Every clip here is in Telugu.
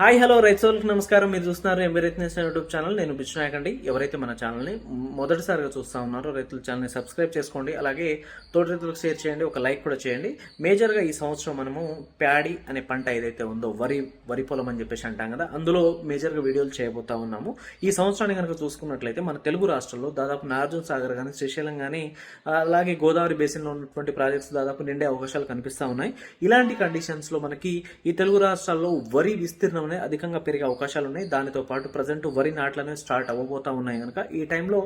హాయ్ హలో రైతులకు నమస్కారం. మీరు చూస్తున్నారు ఎంబీ యూట్యూబ్ ఛానల్. నేను బిచ్చునాయక్ అండి ఎవరైతే మన ఛానల్ని మొదటిసారిగా చూస్తా ఉన్నారో రైతుల ఛానల్ని సబ్స్క్రైబ్ చేసుకోండి. అలాగే తోటి రైతులకు షేర్ చేయండి. ఒక లైక్ కూడా చేయండి. మేజర్గా ఈ సంవత్సరం మనము ప్యాడీ అనే పంట ఏదైతే ఉందో వరి వరి పొలం అని చెప్పేసి అంటాం కదా అందులో మేజర్గా వీడియోలు చేయబోతా ఉన్నాము. ఈ సంవత్సరాన్ని కనుక చూసుకున్నట్లయితే మన తెలుగు రాష్ట్రాల్లో దాదాపు నార్జున్ సాగర్ కానీ శ్రీశైలం కానీ అలాగే గోదావరి బేసిన్లో ఉన్నటువంటి ప్రాజెక్ట్స్ దాదాపు నిండే అవకాశాలు కనిపిస్తూ ఉన్నాయి. ఇలాంటి కండిషన్స్లో మనకి ఈ తెలుగు రాష్ట్రాల్లో వరి విస్తీర్ణం అనేది అధికంగా పెరిగే అవకాశాలు ఉన్నాయి. దానితో పాటు ప్రజెంట్ వరి నాట్లు అనేవి స్టార్ట్ అవ్వబోతా ఉన్నాయి. కనుక ఈ టైంలో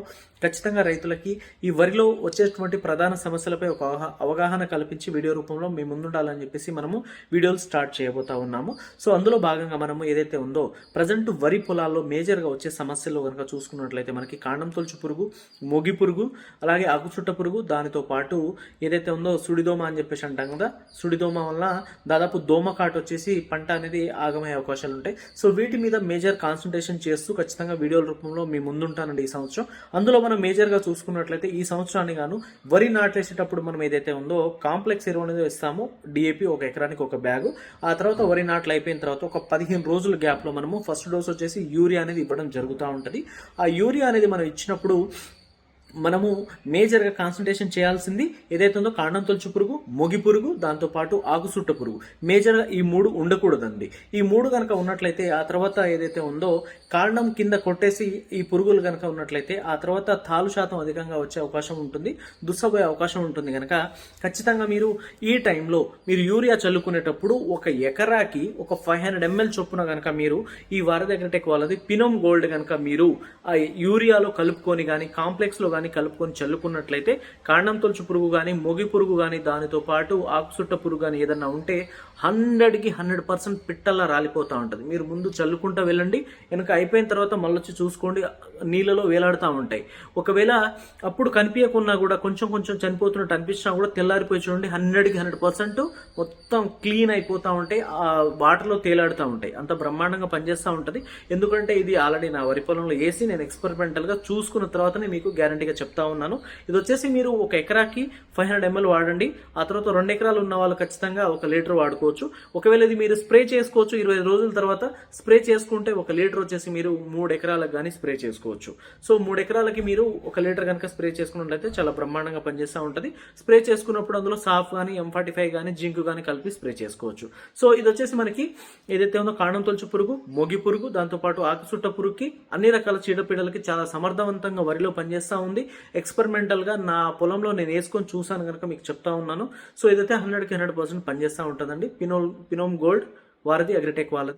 ఖచ్చితంగా రైతులకి ఈ వరిలో వచ్చేటువంటి ప్రధాన సమస్యలపై ఒక అవగాహన కల్పించి వీడియో రూపంలో మీ ముందుండాలని చెప్పేసి మనము వీడియోలు స్టార్ట్ చేయబోతా ఉన్నాము. సో అందులో భాగంగా మనము ఏదైతే ఉందో ప్రజెంట్ వరి పొలాల్లో మేజర్గా వచ్చే సమస్యలు కనుక చూసుకున్నట్లయితే మనకి కాండం తొలుచు పురుగు మొగి పురుగు అలాగే ఆకుచుట్ట పురుగు దానితో పాటు ఏదైతే ఉందో సుడిదోమ అని చెప్పేసి అంటాం కదా. సుడిదోమ వల్ల దాదాపు దోమ కాటు వచ్చేసి పంట అనేది ఆగమయ్యే అవకాశాలు ఉంటాయి. సో వీటి మీద మేజర్ కాన్సన్ట్రేషన్ చేస్తూ ఖచ్చితంగా వీడియోల రూపంలో మీ ముందుంటానండి ఈ సంవత్సరం. అందులో మనం మేజర్గా చూసుకున్నట్లయితే ఈ సంవత్సరాన్ని గాను వరి నాటేసేటప్పుడు మనం ఏదైతే ఉందో కాంప్లెక్స్ ఎరువు అనేది ఇస్తాము డిఏపి ఒక ఎకరానికి ఒక బ్యాగు. ఆ తర్వాత వరి నాట్లు అయిపోయిన తర్వాత ఒక పదిహేను రోజుల గ్యాప్లో మనము ఫస్ట్ డోస్ వచ్చేసి యూరియా అనేది ఇవ్వడం జరుగుతూ ఉంటుంది. ఆ యూరియా అనేది మనం ఇచ్చినప్పుడు మనము మేజర్గా కాన్సన్ట్రేషన్ చేయాల్సింది ఏదైతే ఉందో కాండం తొలచు పురుగు మొగి పురుగు దాంతోపాటు ఆకుసుట్ట పురుగు. మేజర్గా ఈ మూడు ఉండకూడదండి. ఈ మూడు కనుక ఉన్నట్లయితే ఆ తర్వాత ఏదైతే ఉందో కాండం కింద కొట్టేసి ఈ పురుగులు కనుక ఉన్నట్లయితే ఆ తర్వాత తాలు శాతం అధికంగా వచ్చే అవకాశం ఉంటుంది దుస్సపోయే అవకాశం ఉంటుంది కనుక ఖచ్చితంగా మీరు ఈ టైంలో మీరు యూరియా చల్లుకునేటప్పుడు ఒక ఎకరాకి ఒక ఫైవ్ హండ్రెడ్ ఎంఎల్ చొప్పున కనుక మీరు ఈ వారధి అగ్రిటెక్ వాళ్ళది పినోమ్ గోల్డ్ కనుక మీరు ఆ యూరియాలో కలుపుకొని కానీ కాంప్లెక్స్లో కానీ కలుపుకొని చల్లుకున్నట్లయితే కాండం తొలుచు పురుగు కానీ మొగి పురుగు కానీ దానితో పాటు ఆకుసుట్ట పురుగు కానీ ఏదన్నా ఉంటే హండ్రెడ్కి హండ్రెడ్ పర్సెంట్ పిట్టల్లా రాలిపోతూ ఉంటుంది. మీరు ముందు చల్లుకుంటూ వెళ్ళండి వెనక అయిపోయిన తర్వాత మళ్ళొచ్చి చూసుకోండి నీళ్ళలో వేలాడుతూ ఉంటాయి. ఒకవేళ అప్పుడు కనిపించకున్నా కూడా కొంచెం కొంచెం చనిపోతున్నట్టు అనిపించినా కూడా తెల్లారిపోయి చూడండి హండ్రెడ్కి హండ్రెడ్ పర్సెంట్ మొత్తం క్లీన్ అయిపోతూ ఉంటాయి ఆ వాటర్లో తేలాడుతూ ఉంటాయి. అంత బ్రహ్మాండంగా పనిచేస్తూ ఉంటుంది. ఎందుకంటే ఇది ఆల్రెడీ నా వరి పొలంలో వేసి నేను ఎక్స్పెరిమెంటల్గా చూసుకున్న తర్వాతనే మీకు గ్యారంటీగా చెప్తా ఉన్నాను. ఇది వచ్చేసి మీరు ఒక ఎకరాకి ఫైవ్ హండ్రెడ్ ఎంఎల్ వాడండి. ఆ తర్వాత రెండు ఎకరాలు ఉన్న వాళ్ళు ఖచ్చితంగా ఒక లీటర్ వాడుకోవచ్చు. ఒకవేళ ఇది మీరు స్ప్రే చేసుకోవచ్చు ఇరవై రోజుల తర్వాత స్ప్రే చేసుకుంటే ఒక లీటర్ వచ్చేసి మీరు మూడు ఎకరాలకు కానీ స్ప్రే చేసుకోవచ్చు. సో మూడు ఎకరాలకి మీరు ఒక లీటర్ కనుక స్ప్రే చేసుకున్నట్లయితే చాలా బ్రహ్మాండంగా పనిచేస్తూ ఉంటుంది. స్ప్రే చేసుకున్నప్పుడు అందులో సాఫ్ కానీ ఎం ఫార్టీ ఫైవ్ కానీ జింక్ కానీ కలిపి స్ప్రే చేసుకోవచ్చు. సో ఇది వచ్చేసి మనకి ఏదైతే ఉందో కాండం తొలుచు పురుగు మొగి పురుగు దాంతోపాటు ఆకుచుట్ట పురుగుకి అన్ని రకాల చీడపీడలకి చాలా సమర్థవంతంగా వరిలో పనిచేస్తూ ఉంది. ఎక్స్పెరిమెంటల్గా నా పొలంలో నేను వేసుకొని చూసాను కనుక మీకు చెప్తా ఉన్నాను. సో ఇదైతే హండ్రెడ్కి హండ్రెడ్ పర్సెంట్ పనిచేస్తూ ఉంటుందండి పినోల్ పినోమ్ గోల్డ్ వారది అగ్రిటెక్ వాళ్ళది.